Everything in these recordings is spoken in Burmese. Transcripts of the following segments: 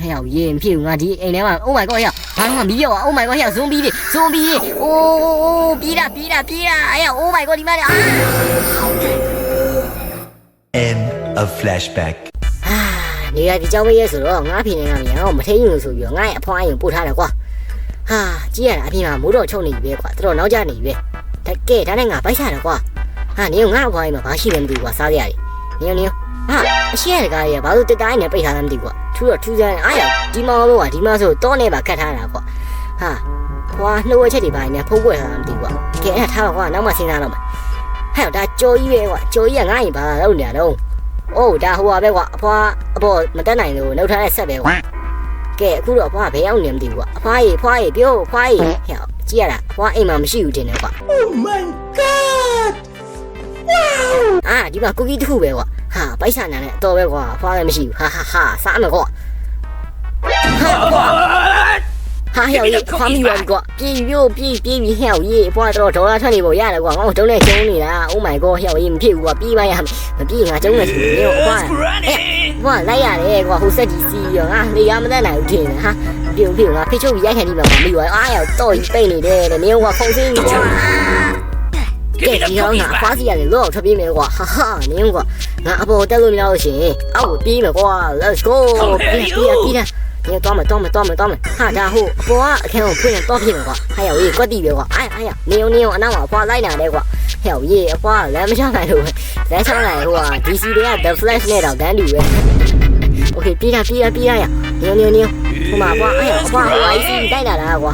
ဟဲ့ရောက်ရေးမဖြစ်ဘူးငါဒီအိမ်ထဲမှာ Oh my god ဟဲ့ဘာမှမီးရော Oh my god ဟဲ့ zombie တွေ zombie တွေအိုးပြေးတာပြေးတာပြေးတာဟဲ့ Oh my god ဒီမှာအာ End of flashback. အာနေရာဒီကြောင်းမရဲဆိုတော့ငါဖေနေကမြန်အောင်မထိန်လို့ဆိုပြီးတော့ငါ့ရဲ့အဖွားရင်ပို့ထားတယ်ကွာဟာကြည့်ရတာအပြင်မှာမိုးတော်ချုံနေပြီပဲကွာတော်တော်နောက်ကျနေပြီပဲတကယ်ဒါနဲ့ငါပိုက်ချတယ်ကွာဟာနေငါအဖွားရင်မှာဘာရှိလဲမသိဘူးကွာစားကြရတယ်နေနေဟာ အရှိရတကားကြီးကဘာလို့တက်တိုင်းနဲ့ပိတ်ထားလဲမသိဘူးကွာထူတော့ထူးစမ်းအားရဒီမောင်လို့ကဒီမောင်ဆိုတော့နေပါကတ်ထားတာကွာဟာဖွာနှုတ်ဝက်ချက်တွေပိုင်းနဲ့ဖုံးပွက်ထားတာမသိဘူးကွာကဲအဲ့ဒါထားပါကွာနောက်မှစဉ်းစားတော့မယ်ဟဲ့ဒါကြော်ကြီးပဲကွာကြော်ကြီးကငါ့ရင်ဘာလာလို့နေရတော့အိုးဒါဟိုပါပဲကွာအဖွားအပေါ်မတက်နိုင်လို့လောက်ထားတဲ့ဆက်ပဲကွာကဲအခုတော့အဖွားဘယ်ရောက်နေမသိဘူးကွာအဖွားကြီးအဖွားကြီးပြောအဖွားကြီးဟဲ့ကြည့်ရတာအဖွားအိမ်မှာမရှိဘူးတင်တယ်ကွာ Oh my god! အာဒီမှာကူကီတစ်ခုပဲကွာ ဟာပိုက်ဆံနာနဲ့အတော်ပဲကွာအဖွားလည်းမရှိဘူးဟာဟာဟာစားမယ်ကွာဟာအဖွားဟာဟဲ့ကြီးခွာမိပါကွာပြေးပြေးပြေးပြေးပြီးဟဲ့ကြီးအဖွားတော့ဒေါ်လာထွက်နေပေါ်ရတယ်ကွာငါ့ကိုတုံးနဲ့ကျုံနေတာ Oh my god ဟဲ့ကြီးမဖြစ်ဘူးကွာပြေးပါရမပြေးငါကျုံနေတယ်နေအဖွား။ဘာလိုက်ရတယ်ကွာဟိုဆက်ကြီးစီးရောငါနေရမတတ်နိုင်ဘူးထင်တယ်ဟာ။ပြုံပြုံငါဖိတ်ချုပ်ပြီးရိုက်ခံနေမှာမပြီးပါအားရတော့ကြီးပိတ်နေတယ်တဲ့နေကဖုန်စင်းကြီးကွာ။ကဲဒီတော့ငါအဖွားစီရတယ်လို့ထွက်ပြေးမယ်ကွာဟာဟာနင်းကွာ ငါအပေါ်တက်လို့မရလို့ရှင်အောက်ပြေးမယ်ကွာ let's go ပြေးပြေးပြေးတာပြေးတော့မတော့မတော့မတော့မဟာဒါဟုတ်အပေါ်ကအခန်းကိုဖွင့်ရင်တော့ပြေးမယ်ကွာဟာရွေးကွက်တီပဲကွာအိုင်အိုင်ရနေုံနေုံအနောက်မှာအပေါ်လိုက်လာတယ်ကွာဟဲ့ရေးအပေါ်ကလမ်းမချနိုင်လို့လမ်းချနိုင်ဟိုက DC တွေက the flash နဲ့တော့တန်းတူပဲ okay ပြေးတာပြေးတာပြေးရရနေုံနေုံနေုံဟိုမှာကွာအိုင်အပေါ်က IC တိုက်လာတာကွာ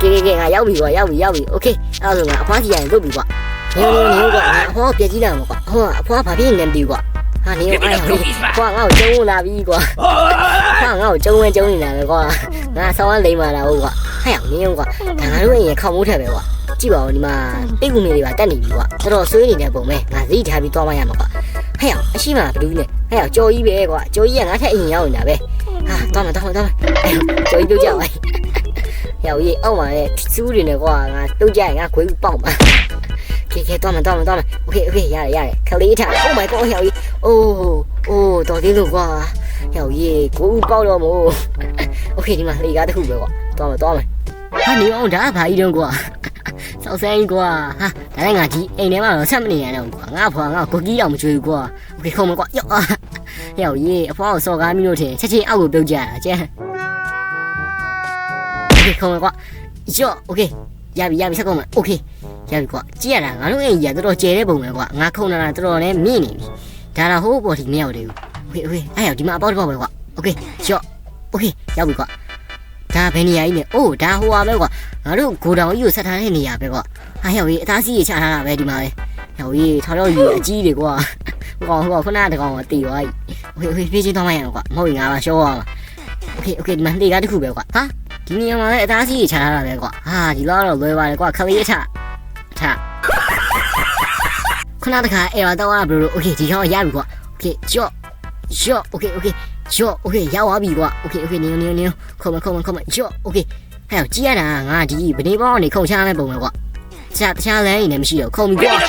ကေကေကေငါရောက်ပြီကွာရောက်ပြီရောက်ပြီ okay အဲ့ဒါဆိုငါအဖွားကြီးရရင်လုတ်ပြီကွာ ညိုညိုညိုကွာငါအဖွားကိုပြည့်ကြည့်လိုက်မှာကွာဟိုကအဖွားဘာဖြစ်နေလဲမသိဘူးကွာဟာနေအဲ့ဟိုကွာငါ့ကိုကျုံးလာပြီကွာဟာငါ့ကိုကျုံးဝဲကျုံးနေတာပဲကွာငါဆောင်းလိမ့်မာလာဟုတ်ကွာဟဲ့နေကွာဒါငါတို့အိမ်ရဲ့ခေါင်းမိုးထက်ပဲကွာကြည့်ပါဦးဒီမှာပိတ်ကူမီတွေပါတက်နေပြီကွာတော်တော်ဆွေးနေတဲ့ပုံပဲငါစိတ်ထားပြီးသွားမှရမှာကွာဟဲ့အရှိမဘလူးနဲ့ဟဲ့ကြော်ကြီးပဲကွာကြော်ကြီးကငါထက်အရင်ရောက်နေတာပဲဟာသွားမသွားမသွားမကြော်ကြီးပြုတ်ကြပါဟဲ့ကြီးအောက်မှာလေစူးတွေနဲ့ကွာငါပြုတ်ကြရင်ငါခွေးပေါက်မှာ ကဲကဲသွားမသွားမသွားမโอเคโอเคရတယ်ရတယ်ခလေးထား Oh my god ဟဲ့ကြီးအိုးအိုးတော်သေးလို့ကွာဟဲ့ကြီးကိုဦးပေါက်တော့မို့โอเคဒီမှာလေကားတစ်ခုပဲကွာသွားမသွားမဟာနေအောင်ဒါဘာကြီးတုံးကွာ စောက်ဆန်းကြီးကွာဟာဒါနဲ့ငါဒီအိမ်ထဲမှာတော့ဆက်မနေရတော့ကွာငါဖွာငါကိုကြီးတော့မကြွေဘူးကွာโอเคခုံမကွာယော့ယောရေးအဖွားကိုစော်ကားမိလို့ထင်ချက်ချင်းအောက်ကိုပြုတ်ကြတာကျန်โอเคခုံမကွာယော့โอเคရပြီရပြီဆက်ကုန်မယ်โอเค ရပြီကွာကြည့်ရတာငါတို့အိမ်ကြီးကတော်တော်ကျယ်တဲ့ပုံပဲကွာငါခုံလာတာတော်တော်နဲ့မြင့်နေပြီဒါတော့ဟိုးပေါ်ထိမရောက်သေးဘူးโอเคโอเคအဲ့ရောက်ဒီမှာအပေါက်တစ်ပေါက်ပဲကွာโอเคယော့โอเคရောက်ပြီကွာဒါဘယ်နေရာကြီးလဲအိုးဒါဟိုပါပဲကွာငါတို့ဂိုဒေါင်ကြီးကိုဆက်ထားတဲ့နေရာပဲကွာ ဟာဟဲ့ဝေးအသားစီးရချထားတာပဲဒီမှာပဲဟဲ့ဝေးထော်တော့ကြီးအကြီးတွေကွာဟိုကောင်ဟိုကောင်ခုနကတကောင်ကတီသွားပြီโอเคโอเคပြေးချင်းသွားမရအောင်ကွာမဟုတ်ရင်ငါပါရှော့ရမှာโอเคโอเคဒီမှာလေကားတစ်ခုပဲကွာဟာဒီနေရာမှာလည်းအသားစီးရချထားတာပဲကွာဟာဒီလောက်တော့လွယ်ပါတယ်ကွာခလေးအချအ ခုနတခါအဲ့တော့တော့ဘလို့ okay ဒီကောင်ရပြီကွာ okay ကြော့ကြော့ okay okay ကြော့ okay ရောက်သွားပြီကွာ okay okay နင်းနင်းနင်းခုံမခုံမခုံမကြော့ okay ဟဲ့ကြည့်ရတာငါဒီဗနေဘောင်းကနေခုံချမ်းမဲ့ပုံပဲကွာ တခြားတခြားလမ်းကြီးလည်းမရှိတော့ခုံပြီးတော့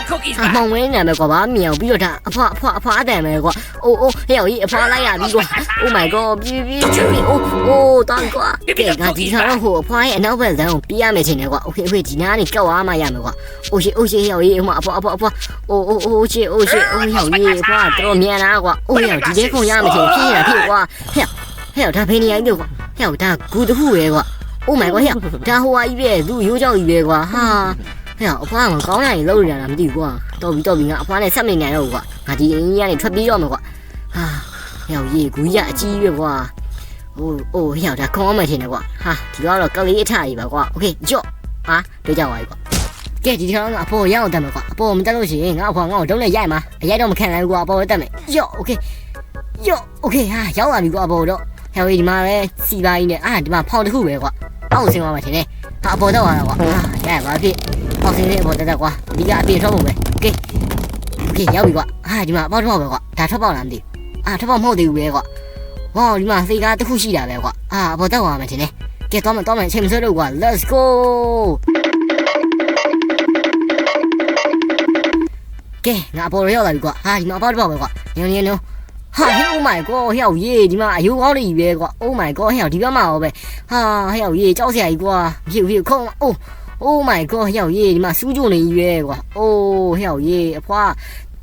အမောင်ဝင်းနာမယ်ကွာဗာမြောင်ပြီးတော့ဒါအဖွားအဖွားအဖွားအတန်ပဲကွာအိုးအိုးဟဲ့ကြီးအဖွားလိုက်ရပြီကွာ Oh my god ပြေးပြေးပြေးအိုးအိုးတန်ကွာကဲငါဒီခါတော့ဟိုအဖွားရဲ့အနောက်ဘက်လမ်းကိုပြေးရမယ်ထင်တယ်ကွာ Okay okay ဒီနားကနေကောက်သွားမှရမယ်ကွာအိုးရှိအိုးရှိဟဲ့ကြီးအမအဖွားအဖွားအဖွားအိုးအိုးအိုးရှိအိုးရှိအိုးဟဲ့ကြီးအဖွားတော်မြန်လားကွာအိုးဟဲ့ဒီလေးခုံရမယ်ထင်ဖြစ်ရဖြစ်ကွာဟဲ့ဟဲ့ဒါဖေးနေရပြီကွာဟဲ့ဒါဂူတခုပဲကွာ Oh my god ဟဲ့ဒါဟိုဟာကြီးပဲသူ့ရိုးကြောက်ကြီးပဲကွာဟာ ဟဲ့အဖွားကကောင်းရရင်လောက်ရတာမသိဘူးကွာတော်ပြီတော်ပြီငါအဖွားနဲ့ဆက်မနေနိုင်တော့ဘူးကွာငါဒီအင်းကြီးကနေထွက်ပြေးတော့မှာကွာဟာဟဲ့ရေကူကြီးကအကြီးပဲကွာဟိုအိုးဟဲ့ဒါခေါင်းမထင်တယ်ကွာဟာဒီကတော့ကလေးအထကြီးပါကွာโอเคကြော့ဟာတွေ့ကြပါပြီကွာကဲဒီကောင်ကအပေါ်ရအောင်တက်မယ်ကွာအပေါ်မတက်လို့ရှိရင်ငါအဖွားငါ့ကိုတုံးနဲ့ရိုက်မှာအရိုက်တော့မခံနိုင်ဘူးကွာအပေါ်တက်မယ်ကြော့โอเคကြော့โอเคဟာရောက်လာပြီကွာအပေါ်တော့ဟဲ့ဒီမှာပဲစီပါကြီးနဲ့အာဒီမှာဖောင်တစ်ခုပဲကွာအောက်ဆင်းသွားမှာထင်တယ်ဟာအပေါ်တော့သွားတာကွာဟာရဲဘာဖြစ် ပေါက်စင်းလေးအပေါ်တက်တက်ကွာဒီကအပြင်ထွက်ဖို့ပဲโอเคโอเคရောက်ပြီကွာဟာဒီမှာအပေါက်တစ် ပေါက်ပဲကွာဒါထွက်ပေါက်လားမသိဘူးအာထွက်ပေါက်မဟုတ်သေးဘူးပဲကွာဟောဒီမှာစေကားတစ်ခုရှိတာပဲကွာအာအပေါ်တက်သွားမယ်ထင်တယ်ကဲတော့မယ်တော့မယ်အချိန်မဆွဲတော့ကွာ let's go ကဲငါအပေါ်ရောက်လာပြီကွာဟာဒီမှာအပေါက်တစ်ပေါက်ပဲကွာညွန်ညွန်ညွန်ဟာဟေး oh my god ဟဲ့ရောက်ရေးဒီမှာအယိုးကောင်းလေးကြီးပဲကွာ oh my god ဟဲ့ရောက်ဒီဘက်မှာရောပဲဟာဟဲ့ရောက်ရေးကြောက်စရာကြီးကွာဖြူဖြူခုံး oh oh my god ဟဲ့ရောက်ရေးဒီမှာစူးကြုံနေကြီးပဲကွာ oh ဟဲ့ရောက်ရေးအဖွား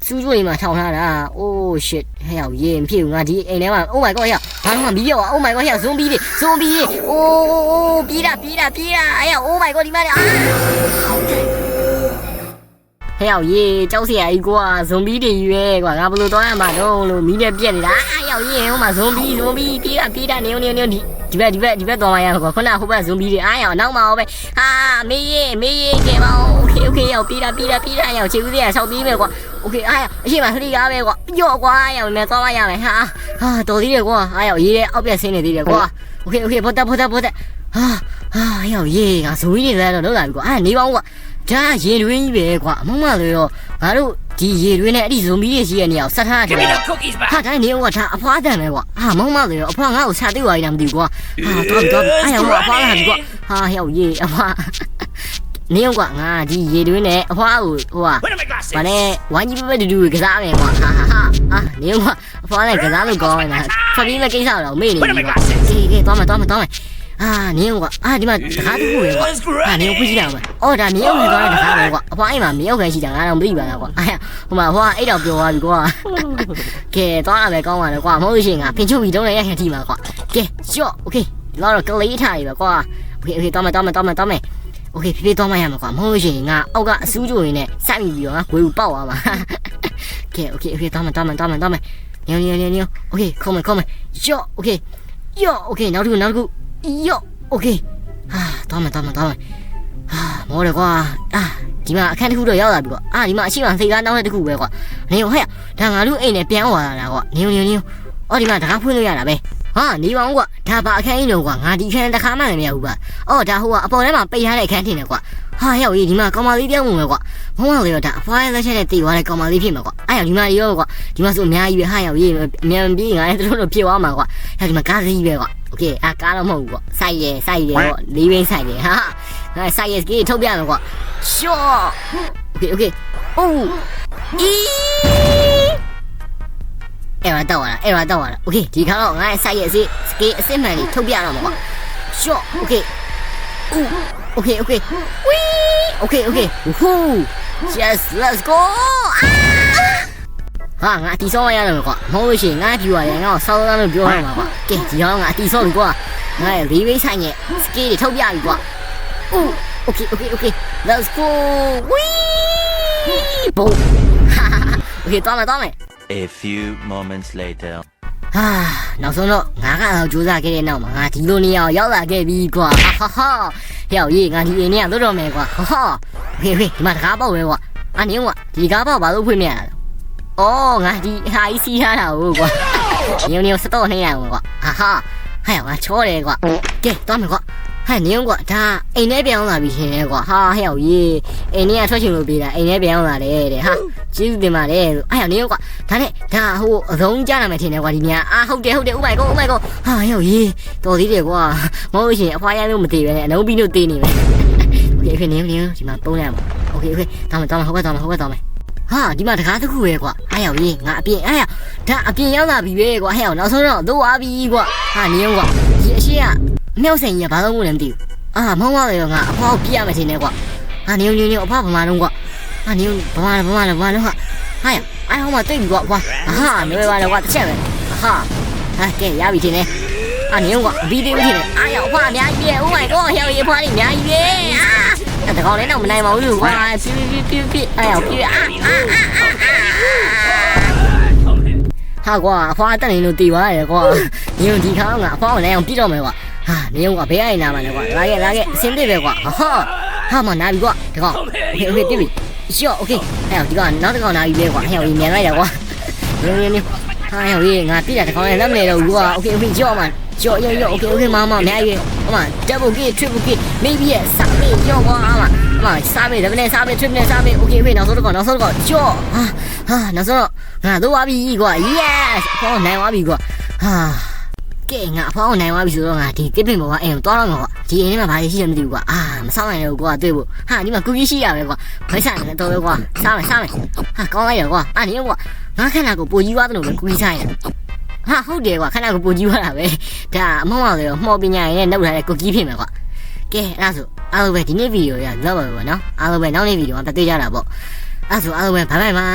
စူးကြုံနေမှာထောင်ထားတာ oh shit ဟဲ့ရောက်ရေးမဖြစ်ဘူးငါဒီအိမ်ထဲမှာ oh my god ဟဲ့ဘာမှမပြီးရော oh my god ဟဲ့ဇွန်ဘီတွေဇွန်ဘီတွေ oh ပြေးတာပြေးတာပြေးတာဟဲ့ oh my god ဒီမှာအာ ဟဲ့ရောက်ရေးကြောက်စရာကြီးကွာဇွန်ဘီတွေကြီးပဲကွာငါဘယ်လိုသွားရမှာတော့လို့မီးနဲ့ပြက်နေတာအာရောက်ရေးဟိုမှာဇွန်ဘီဇွန်ဘီပြေးတာပြေးတာနေုံနေုံနေုံဒီဒီဘက်ဒီဘက်ဒီဘက်သွားမှရမှာကွာခုနဟိုဘက်ဇွန်ဘီတွေအားရအောင်နောက်မှာဟောပဲဟာမေးရေးမေးရေးကဲပါโอเคโอเคရောက်ပြေးတာပြေးတာပြေးတာရောက်ချေဦးသေးရဆောက်ပြေးမယ်ကွာโอเคအားရအရှိမခရီးကားပဲကွာကြော့ကွာရောက်မယ်သွားမှရမယ်ဟာဟာတော်သေးတယ်ကွာအားရောက်ရေးတဲ့အောက်ပြက်ဆင်းနေသေးတယ်ကွာโอเคโอเคဘောတက်ဘောတက်ဘောတက်ဟာဟာရောက်ရေးငါဇွန်ဘီတွေလည်းတော့လောက်လာပြီကွာအာနေပါဦးကွာ ဒါရေတွင်းကြီးပဲကွာအမမလို့ရောငါတို့ဒီရေတွင်းနဲ့အဲ့ဒီဇွန်ဘီတွေရှိရနေအောင်ဆက်ထားတယ် Give me the cookies back. ဟာတိုင်းနေဦးကဒါအဖွားတန်ပဲကွာဟာမောင်မလေအဖွားငါ့ကိုချသေးပါရင်မသိဘူးကွာဟာတော့တော့အဲ့ရောအဖွားလာပြီကွာဟာဟဲ့ရေးအဖွားနေဦးကငါဒီရေတွင်းနဲ့အဖွားကိုဟိုဟာ Where are my glasses? ဗာလဲဝိုင်းကြီးပပတူတူကစားမယ်ကွာဟာဟာဟာဟာနေဦးကအဖွားနဲ့ကစားလို့ကောင်းနေတာဖပြီးမဲ့ကိစ္စတော့မေ့နေပြီကွာဒီကဲတော့မတော့မတော့မအာနေဦးကအာဒီမှာတ 啊，你用过啊？你妈啥都不用过啊？你用不洗澡吗？哦，这你用是多少啥没过？我哎妈，没有跟洗澡，俺都没用过。哎呀，我妈我一条表啊，过，给多少没讲完的过，没行啊，平常运动的也很低嘛过。给笑，OK，老了够累他一个过，OK OK，倒霉倒霉倒霉倒霉。OK ဖေးဖေးသွားမှရမှာကွာမဟုတ်ရှင်ငါအောက်ကအစူးကြိုရင်းနဲ့စပြီးပြီးတော့ငါဂွေကိုပေါက်သွားမှာ Okay okay okay သွားမယ်သွားမယ်သွားမယ်သွားမယ်ညောညောညောညော Okay ခေါ်မယ်ခေါ်မယ်ယော Okay ယော Okay နောက်တစ်ခုနောက်တစ်ခု ယော့โอเคဟာတော့မယ်တော့မယ်တော့မယ် ဟာမောတယ်ကွာအာဒီမှာအခန်းတစ်ခုတော့ရောက်လာပြီကွာအာဒီမှာအရှိမစိတ်ကားတောင်းတဲ့တစ်ခုပဲကွာနေဟဲ့ဒါငါတို့အိမ်နဲ့ပြန်သွားလာတာကွာနေနေနေအော်ဒီမှာတကားဖွင့်လို့ရတာပဲဟာနေပါဦးကွာဒါပါအခန်းကြီးတော့ကွာငါဒီအခန်းတစ်ခါမှလည်းမရဘူးကွာအော်ဒါဟိုကအပေါ်ထဲမှာပိတ်ထားတဲ့အခန်းထင်တယ်ကွာဟာရောက်ရေးဒီမှာကောင်မလေးတယောက်ဝင်ပဲကွာမဟုတ်ပါလေတော့ဒါအဖွားရဲ့လက်ချက်နဲ့တည်သွားတဲ့ကောင်မလေးဖြစ်မှာကွာအဲ့ရောက်ဒီမှာရောကွာဒီမှာဆိုအများကြီးပဲဟာရောက်ရေးအမြန်ပြေးငါလည်းတို့တို့ဖြစ်သွားမှာကွာအဲ့ဒီမှာကားစီးပဲကွာ โอเคအာကားတော့မဟုတ်ဘူးကွာစိုက်ရဲစိုက်ရဲပေါ့လေးဘင်းစိုက်ရဲဟာ ငါဆိုင်ရစ်ကြီးထုတ်ပြမယ်ကွာရှော့โอเคโอเคအိုးအီအဲ့ဒါတော့လာအဲ့ဒါတော့လာโอเคဒီခါတော့ငါဆိုင်ရစ်စီစကေးအစစ်မှန်လေးထုတ်ပြတော့မှာကွာရှော့โอเคအိုးโอเคโอเคဝီโอเคโอเคဟူး yes let's go ဟာငါအတီဆောရရတယ်ကွာမဟုတ်လို့ရှိရင်ငါပြူရတယ်ငါ့ကိုဆောင်းဆောင်းလို့ပြောရမှာကွာကဲဒီကောင်ငါအတီဆောပြီကွာငါရဲ့လေးဘိတ်ဆိုင်ရဲ့စကေးတွေထုတ်ပြပြီကွာ Ooh, okay, okay, okay. Let's go. Whee! Boom. okay, သွားမယ်သွားမယ် A few moments later. ဟာနောက်ဆုံးတော့ငါကတော့ကြိုးစားခဲ့တဲ့နောက်မှာငါဒီလိုနေရာကိုရောက်လာခဲ့ပြီကွာဟာဟာဟဲ့ရေးငါဒီအိမ်နဲ့လွတ်တော့မယ်ကွာဟာဟာဟေးဟေးဒီမှာတကားပေါက်ပဲကွာအနင်းကွာဒီကားပေါက်ဘာလို့ဖွင့်မရလဲ အော်ငါဒီဟာကြီးစီးထားတာဟုတ်ကွာညုံညုံစတော့နေရအောင်ကွာဟာဟာဟဲ့ငါချောတယ်ကွာကဲသွားမယ်ကွာဟဲ့နင်းကွာဒါအိမ်ထဲပြန်လာပြီရှင်လေကွာဟာဟဲ့ရေးအိမ်ထဲကထွက်ချင်လို့ပြေးတာအိမ်ထဲပြန်လာတယ်တဲ့ဟာကျေးဇူးတင်ပါတယ်လို့အဲ့နင်းကွာဒါနဲ့ဒါဟိုအဆုံးကြနာမယ်ထင်တယ်ကွာဒီညာအာဟုတ်တယ်ဟုတ်တယ် Oh my god Oh my god ဟာဟဲ့ရေးတော်သေးတယ်ကွာမဟုတ်ရှင်အဖွားရိုင်းလို့မသေးပဲနဲ့အလုံးပြီးလို့သေးနေမယ် Okay okay နင်းနင်းဒီမှာပုံးရမှာ Okay okay တောင်းမယ်တောင်းမယ်ဟုတ်ကဲ့တောင်းမယ်ဟုတ်ကဲ့တောင်းမယ် ဟာဒီမှာတကားတစ်ခုပဲကွာအားရောက်ရေးငါအပြင်အားရဒါအပြင်ရောက်လာပြီပဲကွာဟဲ့အောင်နောက်ဆုံးတော့သိုးသွားပြီကွာဟာနင်းကွာဒီအရှိကအမြောက်ဆိုင်ကြီးကဘာလို့မလဲမသိဘူးအာမောင်းသွားတယ်ကွာအဖွားကိုပြရမယ်ထင်တယ်ကွာဟာနင်းနင်းနင်းအဖွားဗမာလုံးကွာဟာနင်းဗမာဗမာဗမာလုံးဟာဟာရအားဟောမတိတ်ပြီကွာကွာဟာနေပါလေကွာတစ်ချက်ပဲဟာဟာကဲရပြီထင်တယ်အာနင်းကွာဘီဒီယိုထင်တယ်အားရောက်အဖွားအများကြီးပဲ Oh my god ဟဲ့ရေးအဖွားကြီးအများကြီးပဲအာ အဲ့ဒါကောင်လည်းတော့မနိုင်ပါဘူးကွာပြပြပြပြအဲ့ရောက်ပြအာအာဟာကွာအဖွားတက်နေလို့တီသွားရကွာညုံဒီခါကအဖွားကိုလည်းအောင်ပြတော့မယ်ကွာဟာညုံကဘေးအိုင်နာမှာလေကွာလာခဲ့လာခဲ့အစင်းပြပဲကွာဟာဟာမနာပြီကွာဒီကောင်โอเคโอเคပြပြီရှော့โอเคအဲ့ရောက်ဒီကောင်နောက်တစ်ကောင်နာပြီပဲကွာအဲ့ရောက်မြန်လိုက်တာကွာညုံညုံညုံဟာရောက်ရေးငါပြတာတစ်ကောင်လည်းလက်မနေတော့ဘူးကွာโอเคโอเคကြော့မှာ yo yo yo okay okay မမမအဲ့ရအမ double kick triple kick maybe ရစာမေးကြောကွာအမအမစာမေးဒါပဲစာမေး triple စာမေး okay okay နောက်ဆုံးတော့ကောနောက်ဆုံးတော့ကြောဟာဟာနောက်ဆုံးတော့ငါတို့ဝါပြီကွာ yes အဖောင်းနိုင်ဝါပြီကွာဟာကဲငါအဖောင်းနိုင်ဝါပြီဆိုတော့ငါဒီတစ်ပင်ပေါ်ကအဲ့တော့တော့ငါကွာဒီအိမ်ထဲမှာဘာရှိရမသိဘူးကွာအာမဆောင်နိုင်တော့ကွာတွေ့ဖို့ဟာဒီမှာကူကြီးရှိရပဲကွာခွဲဆိုင်နေတော့ပဲကွာစားမယ်စားမယ်ဟာကောင်းလိုက်ရကွာအာနေကွာငါခန္ဓာကိုပိုကြီးသွားတယ်လို့ပဲကူကြီးစားရတယ် ဟာဟုတ်တယ်ကွာခဏကပူကြီးသွားတာပဲဒါအမောင်အောင်လည်းမှော်ပညာရည်နဲ့နှုတ်ထားတဲ့ကုတ်ကြီးဖြစ်မယ်ကွာကဲအဲ့ဒါဆိုအားလုံးပဲဒီနေ့ဗီဒီယိုရလောက်ပါပဲပေါ့နော်အားလုံးပဲနောက်နေ့ဗီဒီယိုမှာတွေ့ကြတာပေါ့အဲ့ဒါဆိုအားလုံးပဲဘိုင်ဘိုင်ပါ